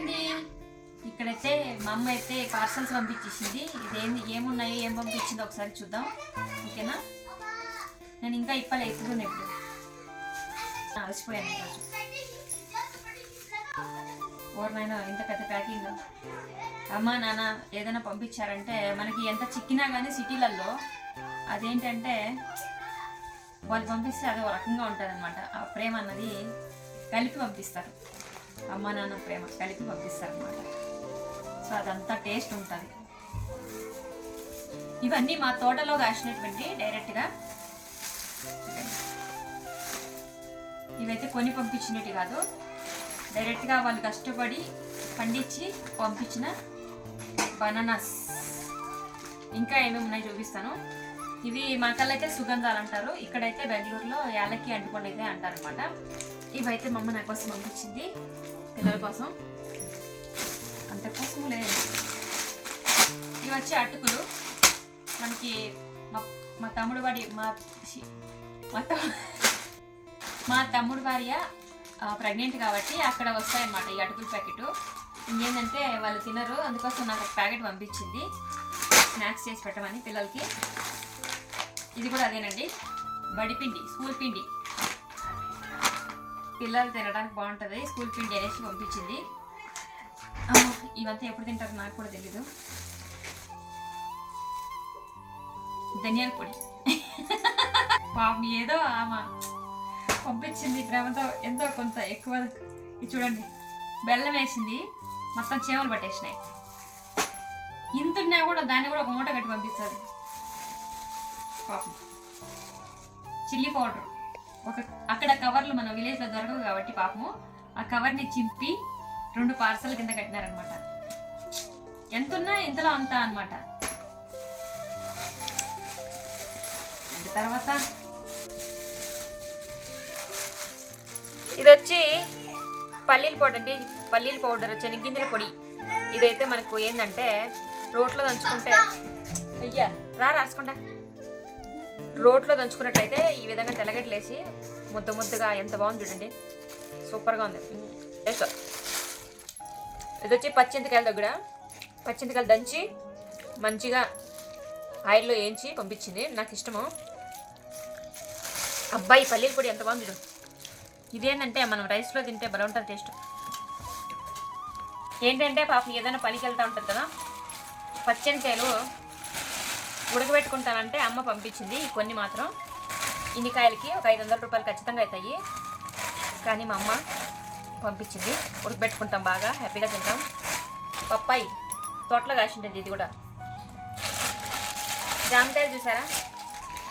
అండి ఇక్కడైతే మా అమ్మ అయితే పార్సల్స్ పంపించేసింది. ఇదేంది? ఏమున్నాయి ఏం పంపించిందో ఒకసారి చూద్దాం. ఓకేనా? నేను ఇంకా ఇప్పలే ఎప్పుడు ఇప్పుడు. అలసిపోయాను ఈరోజు ఓర్నైనా ఇంత పెద్ద ప్యాకింగ్. అమ్మ నాన్న ఏదైనా పంపించారంటే మనకి ఎంత చిక్కినా కానీ సిటీలలో అదేంటంటే వాళ్ళు పంపిస్తే అదో రకంగా ఉంటుంది అనమాట ఆ ప్రేమ అన్నది కలిపి పంపిస్తారు. అమ్మ నాన్న ప్రేమ కలిపి పంపిస్తారు అనమాట సో అదంతా టేస్ట్ ఉంటుంది. ఇవన్నీ మా తోటలో కాసినటువంటి డైరెక్ట్గా ఇవైతే కొని పంపించినట్టు కాదు. డైరెక్ట్గా వాళ్ళు కష్టపడి పండించి పంపించిన బనానాస్. ఇంకా ఏమేమి ఉన్నాయి చూపిస్తాను. ఇవి మా అయితే సుగంధాలు అంటారు ఇక్కడైతే బెంగళూరులో యాలకి అంటుకొని అయితే అంటారు అనమాట ఇవైతే మమ్మ నా కోసం పంపించింది. పిల్లల కోసం. అంత కోసం లేదు. ఇవి వచ్చి అటుకులు. మనకి మా మా తమ్ముడు వాడి మా మా మా తమ్ముడు భార్య ప్రెగ్నెంట్ కాబట్టి అక్కడ వస్తాయన్నమాట ఈ అటుకుల ప్యాకెట్. ఇంకేంటంటే వాళ్ళు తినరు. అందుకోసం నాకు ఒక ప్యాకెట్ పంపించింది. స్నాక్స్ చేసి పెట్టమని పిల్లలకి. ఇది కూడా అదేనండి. బడిపిండి స్కూల్ పిండి. పిల్లలు తినడానికి బాగుంటుంది. స్కూల్ పిండి అనేసి పంపించింది. ఇవంతా ఎప్పుడు తింటారు నాకు కూడా తెలీదు. ధనియాల పొడి. పాపం ఏదో ఆమె పంపించింది. ప్రేమతో ఎంతో కొంత ఎక్కువ ఇది చూడండి. బెల్లం వేసింది. మొత్తం చేమలు పట్టేసినాయి. ఇంతున్నా కూడా దాన్ని కూడా ఒక మూట కట్టి పంపిస్తారు. పాపం చిల్లీ పౌడర్. ఒక అక్కడ కవర్లు మన విలేజ్లో దొరకవు కాబట్టి పాపము ఆ కవర్ని చింపి రెండు పార్సల్ కింద కట్టినారనమాట ఎంత ఉన్నా ఇంతలో అంతా అనమాట తర్వాత ఇది వచ్చి పల్లీల పౌడర్ అండి. పల్లీల పౌడర్ శనగింజల పొడి. ఇదైతే మనకు ఏంటంటే రోట్లో దంచుకుంటే అయ్యా రా రాసుకుంటా. రోట్లో దంచుకున్నట్టయితే ఈ విధంగా తెల్లగడ్డలేసి ముద్ద ముద్దగా ఎంత బాగుంది చూడండి. సూపర్గా ఉంది. ఎస్ ఇది వచ్చి పచ్చింతకాయల దగ్గర. పచ్చింతకాయలు దంచి మంచిగా ఆయిల్లో వేయించి పంపించింది. నాకు ఇష్టము. అబ్బాయి పల్లీల పొడి ఎంత బాగుంది ఇదేంటంటే మనం రైస్లో తింటే బలం ఉంటుంది టేస్ట్. ఏంటంటే పాపం ఏదైనా పనికి వెళ్తూ ఉంటుంది కదా. పచ్చనికాయలు ఉడకబెట్టుకుంటానంటే అమ్మ పంపించింది కొన్ని మాత్రం. ఇన్ని కాయలకి ఒక ఐదు వందల రూపాయలు ఖచ్చితంగా అవుతాయి. కానీ మా అమ్మ పంపించింది. ఉడకబెట్టుకుంటాం బాగా హ్యాపీగా తింటాం. పప్పాయి తోటలో కాసింటుంది ఇది కూడా. జామకాయలు చూసారా?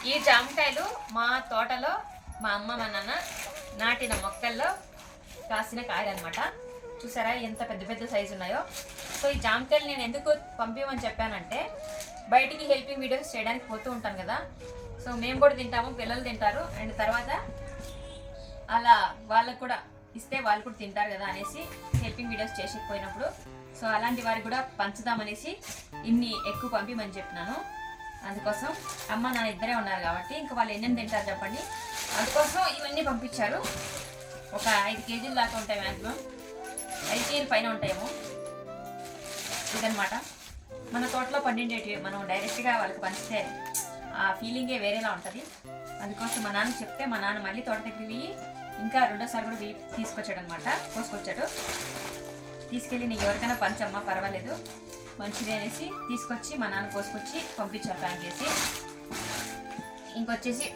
ఈ జామకాయలు మా తోటలో మా అమ్మ మా నాన్న నాటిన మొక్కల్లో కాసిన కాయలు అనమాట చూసారా ఎంత పెద్ద పెద్ద సైజు ఉన్నాయో సో ఈ జామకాయలు నేను ఎందుకు పంపించమని చెప్పానంటే బయటికి హెల్పింగ్ వీడియోస్ చేయడానికి పోతూ ఉంటాను కదా. సో మేము కూడా తింటాము పిల్లలు తింటారు. అండ్ తర్వాత అలా వాళ్ళకు కూడా ఇస్తే వాళ్ళు కూడా తింటారు కదా అనేసి హెల్పింగ్ వీడియోస్ చేసేకపోయినప్పుడు సో అలాంటి వారికి కూడా పంచుదామనేసి ఇన్ని ఎక్కువ పంపిమని చెప్పినాను. అందుకోసం అమ్మ నాన్న ఇద్దరే ఉన్నారు కాబట్టి ఇంకా వాళ్ళు ఎన్నెన్ని తింటారు చెప్పండి. అందుకోసం ఇవన్నీ పంపించారు. ఒక ఐదు కేజీల దాకా ఉంటాయి మ్యాక్సిమం ఐదు కేజీల పైన ఉంటాయేమో. ఇదనమాట మన తోటలో పండిండేటివి మనం డైరెక్ట్గా వాళ్ళకి పంచితే ఆ ఫీలింగే వేరేలా ఉంటుంది. అందుకోసం మా నాన్న చెప్తే మా నాన్న మళ్ళీ తోట దగ్గరికి వెళ్ళి ఇంకా రెండోసారి కూడా తీసుకొచ్చాడు అనమాట కోసుకొచ్చాడు. తీసుకెళ్ళి నీకు ఎవరికైనా పంచమ్మా పర్వాలేదు మంచిది అనేసి తీసుకొచ్చి మా నాన్న కోసుకొచ్చి పంపించారు ప్యాక్ చేసి. ఇంకొచ్చేసి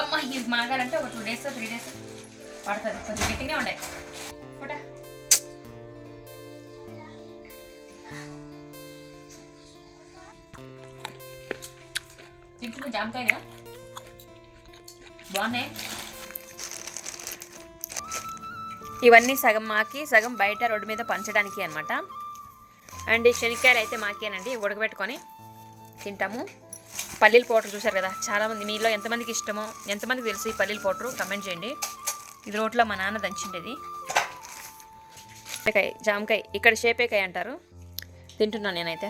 అమ్మ ఇది మాగాలంటే ఒక టూ డేస్ త్రీ డేస్ పడుతుంది కొంచెం గట్టిగానే ఉండే. ఫోటా. తింటున్న జామకాయ బాగున్నాయి ఇవన్నీ సగం మాకి సగం బయట రోడ్డు మీద పంచడానికి అనమాట అండ్ ఈ శనక్కాయలు అయితే మాకేనండి ఉడకబెట్టుకొని తింటాము. పల్లీల పౌడర్ చూసారు కదా చాలామంది మీలో ఎంతమందికి ఇష్టమో ఎంతమందికి తెలుసు ఈ పల్లీల పౌడర్? కమెంట్ చేయండి. ఇది రోట్లో మా నాన్న దంచిండేది. జామకాయ జామకాయ ఇక్కడ షేపేకాయ అంటారు. తింటున్నాను నేనైతే.